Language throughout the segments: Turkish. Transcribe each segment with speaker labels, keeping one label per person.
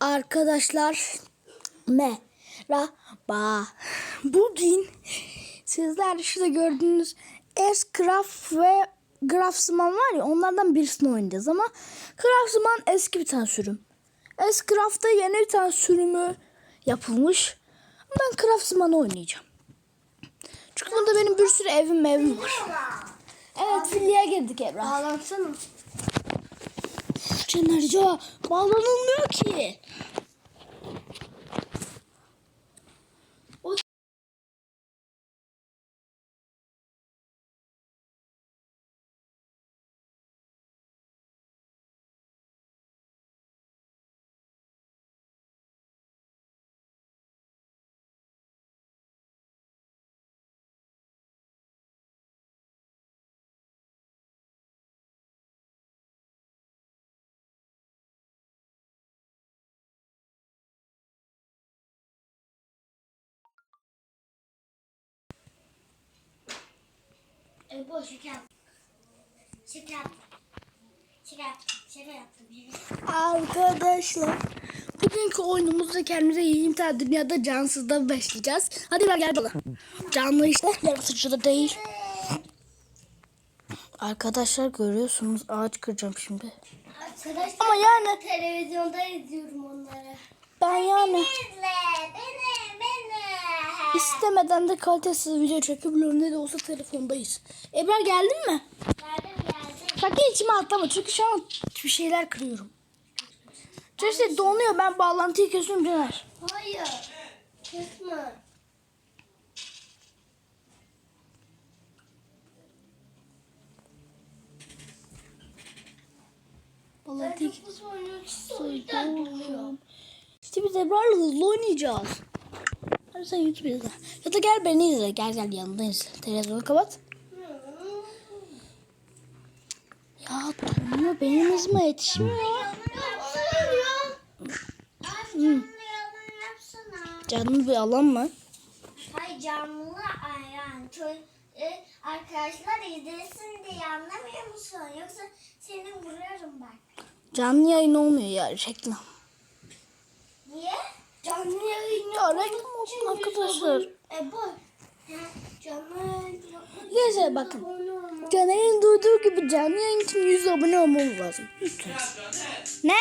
Speaker 1: Arkadaşlar merhaba. Bugün sizler şurada gördüğünüz S-Craft ve Craftsman var ya onlardan birisini oynayacağız ama Craftsman eski bir tane sürüm. S-Craft'ta yeni bir tane sürümü yapılmış. Ben Craftsman'ı oynayacağım. Çünkü burada benim bir sürü evim evim var. Evet filiye girdik Ebrar.
Speaker 2: Bağlansana.
Speaker 1: Canerca bağlanılmıyor ki.
Speaker 2: E bu şeker. Şeker. Şeker. Şeker yaptım.
Speaker 1: Arkadaşlar bugünkü oyunumuzda kendimize yeni tane dünyada cansızda başlayacağız. Hadi ver gel bana. Canlı işte yaratıcı da değil. Arkadaşlar görüyorsunuz ağaç kıracağım şimdi.
Speaker 2: Arkadaşlar
Speaker 1: Ama yani
Speaker 2: televizyonda izliyorum onları.
Speaker 1: ben yani. İstemeden de kalitesiz video çekebiliyorum. Ne de olsa telefondayız. Ebrar geldin mi?
Speaker 2: Geldim geldim.
Speaker 1: Sakın içime atlama çünkü şu an bir şeyler kırıyorum. Çünkü donuyor ben bağlantıyı kesiyorum Caner.
Speaker 2: Hayır. Kısmı.
Speaker 1: Bağlantıyı
Speaker 2: doluyor.
Speaker 1: İşte biz Ebrar'la hızlı oynayacağız. Hadi sen YouTube izle. Ya da gel beni izle. Gel gel yanında izle. Televizyonu kapat. Ya donuyor benim hızıma yetişmiyor.
Speaker 2: Canlı
Speaker 1: bir alan mı?
Speaker 2: Hayır canlı ayran. Çö- e, arkadaşlar izlesin diye anlamıyor musun? Yoksa seni vururum bak.
Speaker 1: Canlı yayın olmuyor ya reklam.
Speaker 2: Niye? Canlı yayın
Speaker 1: Ya reklam olsun arkadaşlar.
Speaker 2: E yapmak
Speaker 1: Neyse bakın. Caner'in duyduğu gibi canlı yayın için 100 abone olmamız lazım. Lütfen. Ne?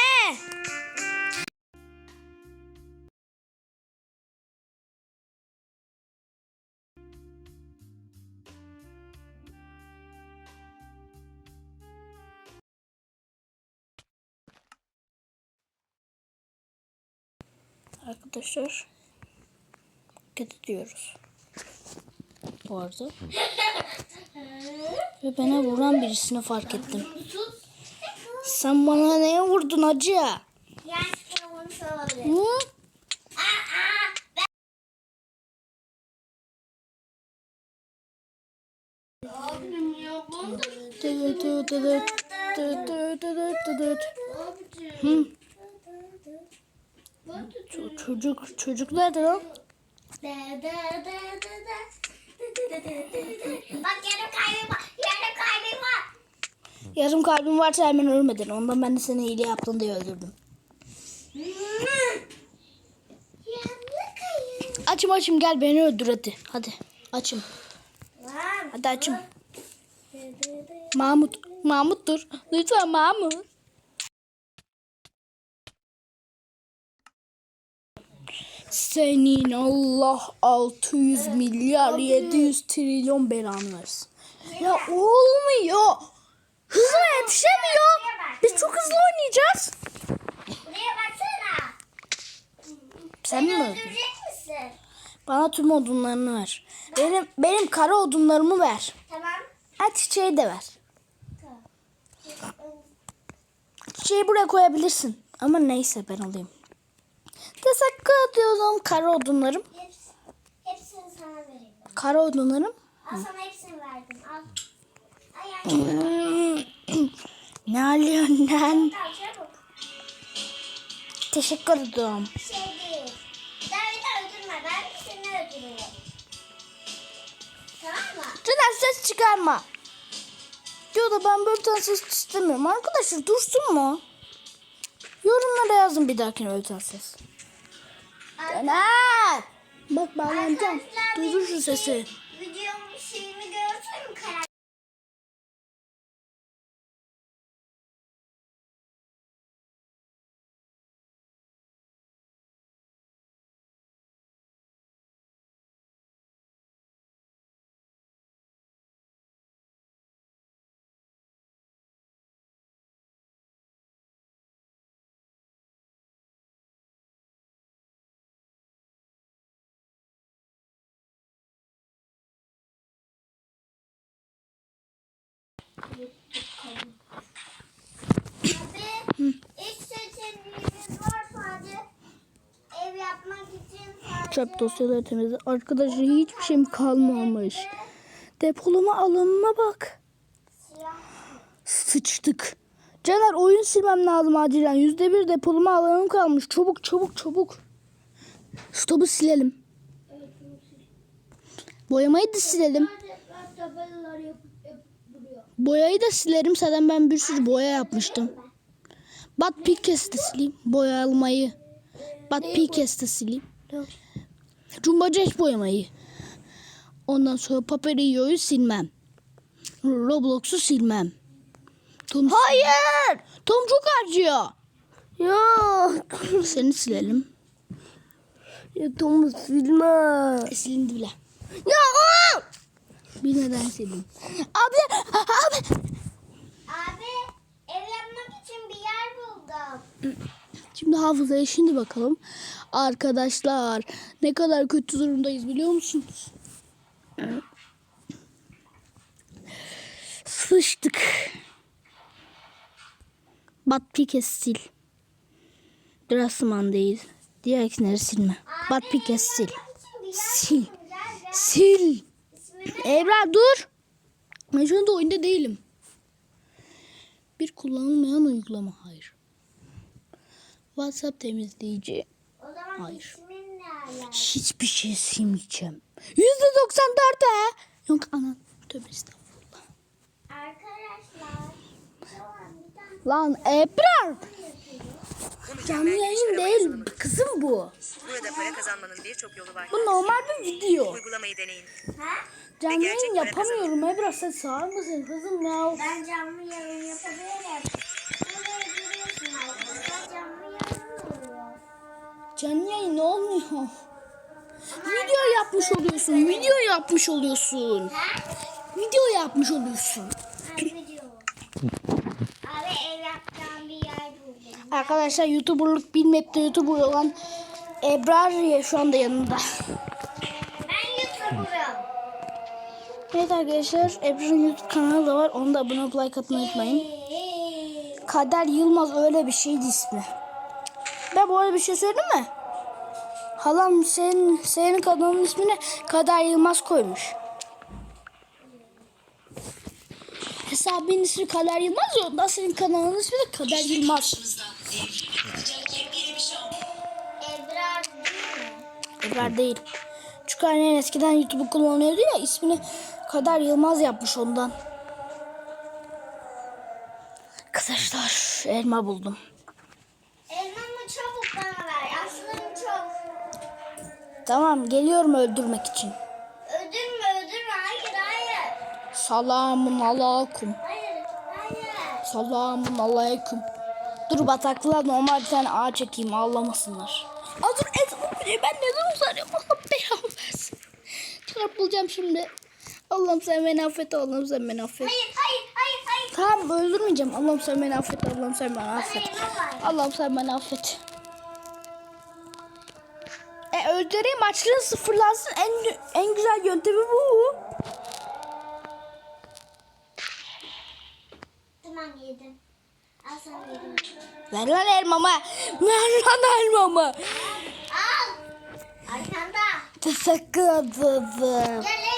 Speaker 1: Arkadaşlar dikkat ediyoruz. Bu arada. Ve bana vuran birisini fark ettim. Sen bana neye vurdun?
Speaker 2: Gerçekten onu söyle.
Speaker 1: Hı?
Speaker 2: Aa, ben... Abim ya bunu da
Speaker 1: Dıdıt dıdıt dıdıt dıdıt dıdıt.
Speaker 2: Abicim.
Speaker 1: Hı.
Speaker 2: Bak da
Speaker 1: Ç- Çocuk çocuk nerede lan?
Speaker 2: Bak yarım kalbim var. Yarım kalbim var.
Speaker 1: Yarım kalbim varsa hemen ölmedin. Ondan ben de seni iyiliği yaptın diye öldürdüm. Açım açım gel beni öldür hadi. Hadi açım. Hadi açım. Mahmut. Mahmut dur. Lütfen Mahmut. Senin Allah 600 milyar 700 trilyon belanı versin. Ya olmuyor. Hızla yetişemiyor. Biz çok hızlı oynayacağız.
Speaker 2: Buraya baksana.
Speaker 1: Sen mi?
Speaker 2: Öldürecek misin?
Speaker 1: Bana tüm odunlarını ver. Benim benim kara odunlarımı ver.
Speaker 2: Tamam.
Speaker 1: Ha çiçeği de ver.
Speaker 2: Tamam.
Speaker 1: Çiçeği buraya koyabilirsin. Ama neyse ben alayım. Teşekkür ediyorum kara odunlarım.
Speaker 2: Hepsi, hepsini sana vereyim.
Speaker 1: Kara odunlarım.
Speaker 2: Al sana hepsini verdim. Al. Ay ay.
Speaker 1: ne alıyorsun lan? Teşekkür ediyorum.
Speaker 2: Şey değil. Daha bir öldürme. Ben seni öldürürüm. Tamam mı?
Speaker 1: Caner ses çıkarma. Diyor da ben böyle tane ses istemiyorum. Arkadaşlar dursun mu? Yorumlara yazın bir dahakine öterseniz. Caner! Bak bağlanacağım. Duydur şu sesi. Çöp dosyaları temizle. Arkadaşlar hiçbir şeyim kalmamış. Depolama alanına bak. Sıçtık. Caner oyun silmem lazım acilen. Yüzde bir depolama alanım kalmış. Çabuk çabuk çabuk. Stopu silelim. Boyamayı da silelim. Boyayı da silerim. Zaten ben bir sürü boya yapmıştım. Bat Pikes de sileyim. Boya almayı. Bat Pikes de sileyim. Cumbacek boyamayı. Ondan sonra Paperio'yu silmem. Roblox'u silmem. Tom Hayır. Tom çok harcıyor. Ya. Seni silelim. Ya Tom'u silme. E, silindi bile. Ya. Bir neden sildim. Abi. Abi.
Speaker 2: Abi ev yapmak için bir yer buldum.
Speaker 1: Şimdi hafızaya şimdi bakalım. Arkadaşlar ne kadar kötü durumdayız biliyor musunuz? Sıçtık. Bat Pikes sil. Drasman değil. Diğer isimleri silme. Bat Pikes sil. Sil.
Speaker 2: gel.
Speaker 1: Sil. Ebrar dur. Ben şu anda oyunda değilim. Bir kullanılmayan uygulama. Hayır. WhatsApp temizleyici.
Speaker 2: o zaman
Speaker 1: Hayır. Hiçbir şey silmeyeceğim. Yüzde doksan dört he. Yok ana. Tövbe estağfurullah.
Speaker 2: Arkadaşlar
Speaker 1: Lan Ebrar. Canlı yayın değil. Kızım bu.
Speaker 3: Burada para kazanmanın birçok yolu var.
Speaker 1: Bu normal bir video.
Speaker 3: Uygulamayı deneyin.
Speaker 2: ha?
Speaker 1: Canlı yayın yapamıyorum Ebrar. Sen sağır mısın kızım ya?
Speaker 2: Ben canlı yayın yapabilirim. Canlı yayın
Speaker 1: olmuyor. Video yapmış oluyorsun. Video yapmış oluyorsun.
Speaker 2: Ha?
Speaker 1: Video yapmış oluyorsun.
Speaker 2: Ben video. Abi ev yapacağım bir yer buldum.
Speaker 1: Arkadaşlar YouTuber'lık bilmeyip de YouTuber olan Ebrar şu anda yanında.
Speaker 2: Ben YouTuber'ım.
Speaker 1: Evet arkadaşlar Ebrar'ın YouTube kanalı da var. Onu da abone olup like atmayı unutmayın. Kader Yılmaz öyle bir şeydi ismi. Ben bu arada bir şey söyleyeyim mi? Halam senin, senin kanalın ismini Kader Yılmaz koymuş. Hesabın ismi Kader Yılmaz ya ondan senin kanalın ismi de Kader Yılmaz.
Speaker 2: Ebrar değil.
Speaker 1: Çünkü annen eskiden YouTube'u kullanıyordu ya ismini Kader Yılmaz yapmış ondan. Arkadaşlar elma buldum.
Speaker 2: Elmamı çabuk bana ver. Aslım çok.
Speaker 1: Tamam geliyorum öldürmek için.
Speaker 2: Öldürme öldürme. Hayır hayır.
Speaker 1: Selamun aleyküm.
Speaker 2: Hayır hayır.
Speaker 1: Selamun aleyküm. Dur bataklığa normal bir tane ağaç çekeyim ağlamasınlar. Aa dur et ben neden uzarıyorum Allah belamı versin. Çarpılacağım şimdi. Allah'ım sen beni affet Allah'ım sen beni affet.
Speaker 2: Hayır hayır hayır hayır.
Speaker 1: Tamam öldürmeyeceğim. Allah'ım sen beni affet. Allah'ım sen beni affet. Allah'ım sen beni affet. E öldüreyim maçların sıfırlansın. En en güzel yöntemi bu.
Speaker 2: Tamam yedim. Al sana yedim.
Speaker 1: Ver lan elmamı. Ver lan elmamı.
Speaker 2: Al. Arkanda.
Speaker 1: Teşekkür ederim.
Speaker 2: Gel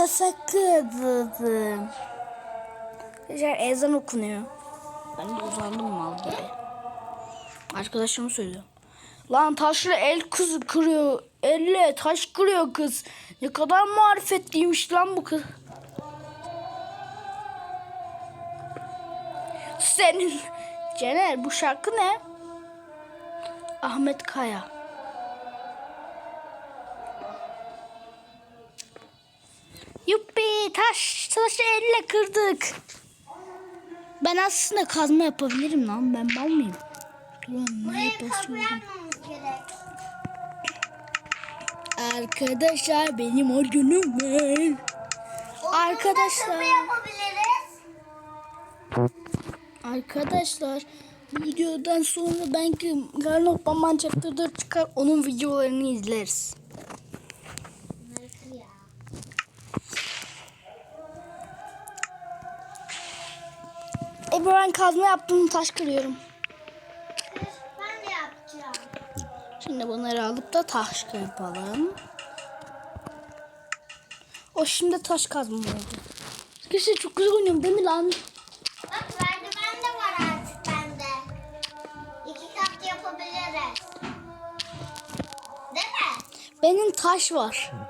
Speaker 1: Kasakızım. Arkadaşlar ezan okunuyor. Ben de uzandım mal gibi. Arkadaşım söylüyor. Lan taşlı el kızı kırıyor. Elle taş kırıyor kız. Ne kadar marifetliymiş lan bu kız. Senin. Cener bu şarkı ne? Ahmet Kaya. Yuppi taş taşı elle kırdık. Ben aslında kazma yapabilirim lan. Ben bal mıyım? Burayı
Speaker 2: kapayamamız gerek.
Speaker 1: Arkadaşlar benim o günüm
Speaker 2: var.
Speaker 1: Arkadaşlar. Arkadaşlar videodan sonra belki Garnok Bamban Chapter'da çıkar onun videolarını izleriz. Abla ben kazma yaptım taş kırıyorum.
Speaker 2: Ben de yapacağım.
Speaker 1: Şimdi bunları alıp da taş yapalım. O şimdi taş kazma oldu. Arkadaşlar çok güzel oynuyorum değil mi lan?
Speaker 2: Bak merdiven de var artık bende. İki kat yapabiliriz. Değil mi?
Speaker 1: Benim taş var.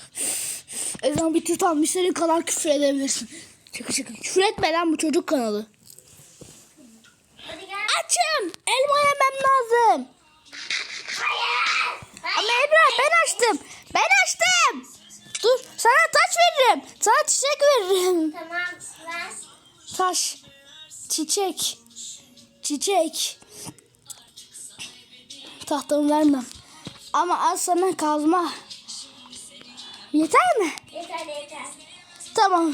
Speaker 1: Ezan bitti tam istediğin kadar küfür edebilirsin. Şaka şaka. Küfür etme lan bu çocuk kanalı. Açım. Elma yemem lazım.
Speaker 2: Hayır.
Speaker 1: Ama Ebra ben açtım. Ben açtım. Dur sana taş veririm. Sana çiçek veririm.
Speaker 2: Tamam ver.
Speaker 1: Taş. Çiçek. Çiçek. Tahtamı vermem. Ama al sana kazma. Yeter mi?
Speaker 2: Yeter yeter.
Speaker 1: Tamam.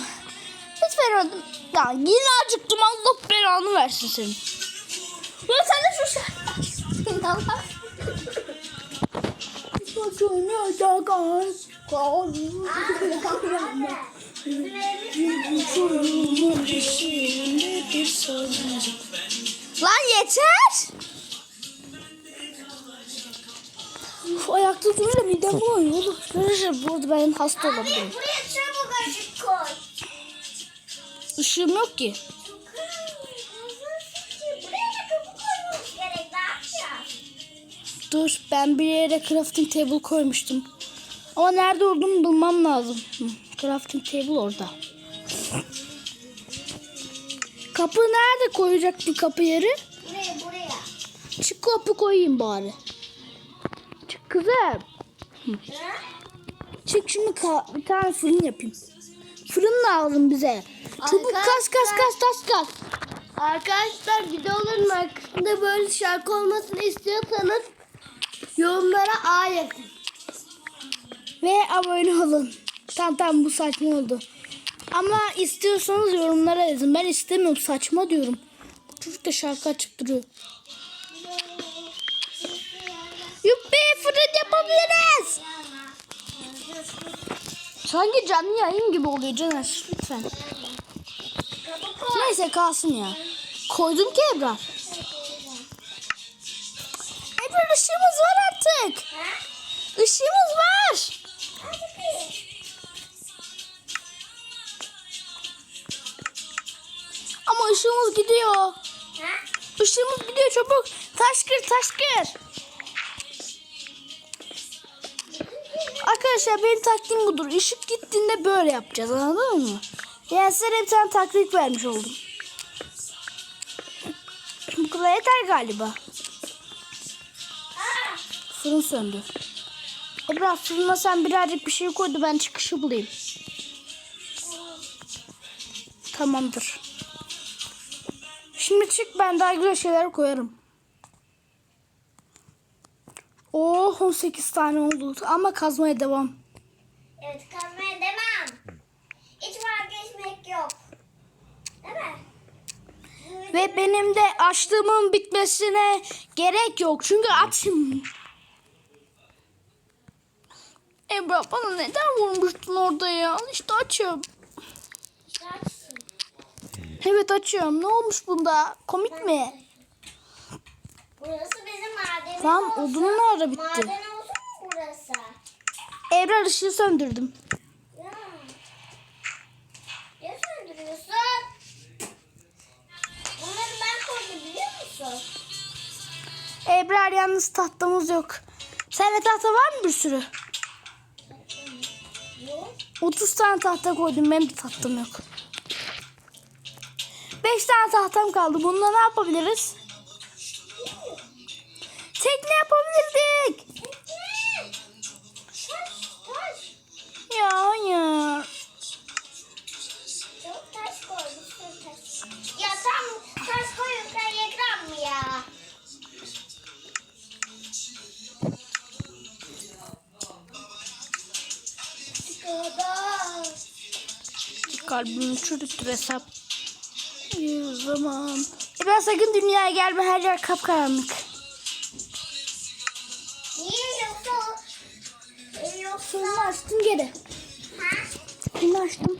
Speaker 1: Hiç vermedim. Ya yine acıktım Allah belanı versin senin. Ya sen de şu şey. Allah. Lan yeter. Uf, ayakta durunca midem bulanıyor. Arkadaşlar burada ben hasta
Speaker 2: Abi
Speaker 1: olabilirim.
Speaker 2: buraya çabuk açık koy.
Speaker 1: Işığım yok ki. Dur ben bir yere crafting table koymuştum. Ama nerede olduğumu bulmam lazım. Crafting table orada. Kapı nerede koyacaktık kapı yeri?
Speaker 2: Buraya buraya.
Speaker 1: Çık kapı koyayım bari. Kızım. Çık ka- bir tane fırın yapayım. Fırın lazım bize. Çabuk kas kas kas kas kas.
Speaker 4: Arkadaşlar videoların hakkında böyle şarkı olmasını istiyorsanız yorumlara A yazın.
Speaker 1: Ve abone olun. Tamam tamam bu saçma oldu. Ama istiyorsanız yorumlara yazın. Ben istemiyorum saçma diyorum. Çocuk da şarkı açıp duruyor. Yuppi fırın yapabiliriz. Sanki canlı yayın gibi oluyor Caner lütfen. Neyse kalsın ya. Koydum ki Ebrar. Ebrar ışığımız var artık. Işığımız var. Ama ışığımız gidiyor. Işığımız gidiyor çabuk. Taş kır taş kır. Arkadaşlar benim taktiğim budur. Işık gittiğinde böyle yapacağız anladın mı? Yani size bir tane taktik vermiş oldum. Bu kadar yeter galiba. Fırın söndü. Ebra fırına sen birazcık bir şey koydu ben çıkışı bulayım. Tamamdır. Şimdi çık ben daha güzel şeyler koyarım. Oh 18 tane oldu ama kazmaya devam.
Speaker 2: Evet kazmaya demem. Hiç vazgeçmek yok. Değil mi?
Speaker 1: Ve benim de açlığımın bitmesine gerek yok. Çünkü açım. Ebra bana neden vurmuştun orada ya? İşte açım.
Speaker 2: Açsın.
Speaker 1: Evet açıyorum. Ne olmuş bunda? Komik mi?
Speaker 2: Burası olsun.
Speaker 1: odunun ara bitti.
Speaker 2: Maden olsun mu burası?
Speaker 1: Ebrar ışığı söndürdüm.
Speaker 2: Ya. Ya söndürüyorsun? Bunları ben koydum biliyor musun?
Speaker 1: Ebrar yalnız tahtamız yok. Sende tahta var mı bir sürü?
Speaker 2: Yok.
Speaker 1: 30 tane tahta koydum. Benim de tahtam yok. 5 tane tahtam kaldı. Bununla ne yapabiliriz? Tekne yapabilirdik. Ya hayır.
Speaker 2: Çok taş taş. Ya tam taş koyup ekran mı ya?
Speaker 1: Kalbimi çürüttü hesap. Bir zaman. Ebrar sakın dünyaya gelme. Her yer kapkaranlık. Şunu açtım geri. Şunu açtım.